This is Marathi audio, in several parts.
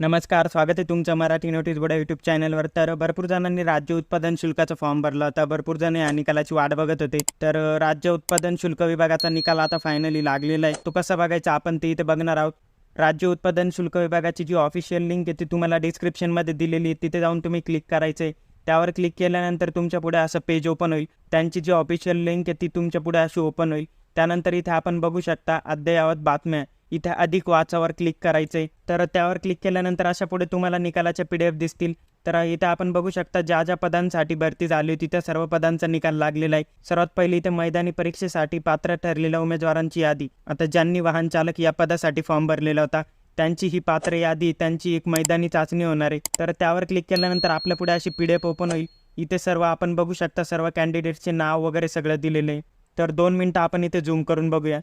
नमस्कार स्वागत आहे तुमचं मराठी नोटीस बोर्ड यूट्यूब चॅनलवर तर भरपूर जणांनी राज्य उत्पादन शुल्काचा फॉर्म भरला. होता भरपूर जण या निकालाची वाट बघत होते. तर राज्य उत्पादन शुल्क विभागाचा निकाल आता फायनली लागलेला आहे. तो कसा बघायचा आपण ते इथे बघणार आहोत. राज्य उत्पादन शुल्क विभागाची जी ऑफिशियल लिंक आहे ती तुम्हाला डिस्क्रिप्शनमध्ये दिलेली आहे. तिथे जाऊन तुम्ही क्लिक करायचं आहे त्यावर क्लिक केल्यानंतर तुमच्यापुढे असं पेज ओपन होईल. त्यांची जी ऑफिशियल लिंक आहे ती तुमच्यापुढे अशी ओपन होईल. त्यानंतर इथे आपण बघू शकता अद्ययावत बातम्या. इथे अधिक वाचावर क्लिक करायचं आहे तर त्यावर क्लिक केल्यानंतर अशा पुढे तुम्हाला निकालाच्या पी डी एफ दिसतील. तर इथे आपण बघू शकता ज्या ज्या पदांसाठी भरती झाली होती त्या सर्व पदांचा निकाल लागलेला आहे. सर्वात पहिली इथे मैदानी परीक्षेसाठी पात्र ठरलेल्या उमेदवारांची यादी. आता ज्यांनी वाहन चालक या पदासाठी फॉर्म भरलेला होता त्यांची ही पात्र यादी त्यांची एक मैदानी चाचणी होणार आहे. तर त्यावर क्लिक केल्यानंतर आपल्या पुढे अशी पी डी एफ ओपन होईल. इथे सर्व आपण बघू शकता सर्व कॅन्डिडेट्सचे नाव वगैरे सगळं दिलेलं आहे. तर दोन मिनटं आपण इथे झूम करून बघूया.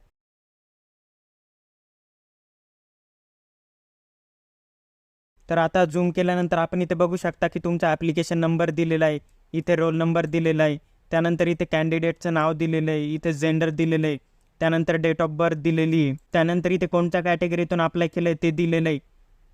तर आता झूम केल्यानंतर आपण इथे बघू शकता की तुमचा ॲप्लिकेशन नंबर दिलेला आहे. इथे रोल नंबर दिलेला आहे. त्यानंतर इथे कॅन्डिडेटचं नाव दिलेलं आहे. इथे जेंडर दिलेलं आहे. त्यानंतर डेट ऑफ बर्थ दिलेली आहे. त्यानंतर इथे कोणत्या कॅटेगरीतून अप्लाय केलं आहे ते दिलेलं आहे.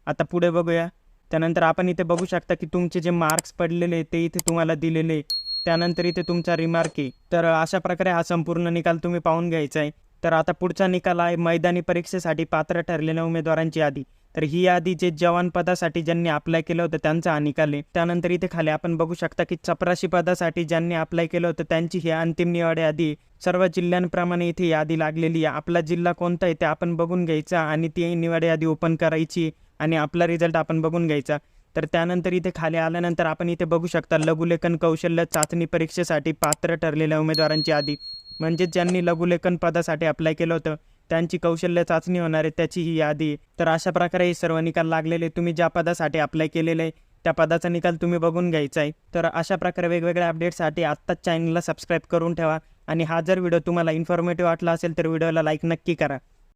आता पुढे बघूया. त्यानंतर आपण इथे बघू शकता की तुमचे जे मार्क्स पडलेले आहे ते इथे तुम्हाला दिलेले आहे. त्यानंतर इथे तुमचा रिमार्क आहे. तर अशा प्रकारे हा संपूर्ण निकाल तुम्ही पाहून घ्यायचा आहे. तर आता पुढचा निकाल आहे मैदानी परीक्षेसाठी पात्र ठरलेल्या उमेदवारांची यादी. तर ही यादी जे जवान पदासाठी ज्यांनी अप्लाय केलं होतं त्यांचा हा निकाल आहे त्यानंतर इथे खाली आपण बघू शकता की चपराशी पदासाठी ज्यांनी अप्लाय केलं होतं त्यांची ही अंतिम निवड यादी सर्व जिल्ह्यांप्रमाणे इथे यादी लागलेली आहे. आपला जिल्हा कोणता आहे ते आपण बघून घ्यायचा आणि ती निवड यादी ओपन करायची आणि आपला रिझल्ट आपण बघून घ्यायचा. तर त्यानंतर इथे खाली आल्यानंतर आपण इथे बघू शकता लघुलेखन कौशल्य चाचणी परीक्षेसाठी पात्र ठरलेल्या उमेदवारांची यादी. म्हणजे ज्यांनी लघुलेखन पदासाठी अप्लाय केलं होतं त्यांची कौशल्य चाचणी होणार आहे त्याची ही यादी आहे. तर अशा प्रकारे हे सर्व निकाल लागलेले तुम्ही ज्या पदासाठी अप्लाय केलेले आहे त्या पदाचा निकाल तुम्ही बघून घ्यायचा आहे. तर अशा प्रकारे वेगवेगळ्या अपडेट्ससाठी आत्ताच चॅनलला सबस्क्राईब करून ठेवा. आणि हा जर व्हिडिओ तुम्हाला इन्फॉर्मेटिव्ह वाटला असेल तर व्हिडिओला लाईक नक्की करा.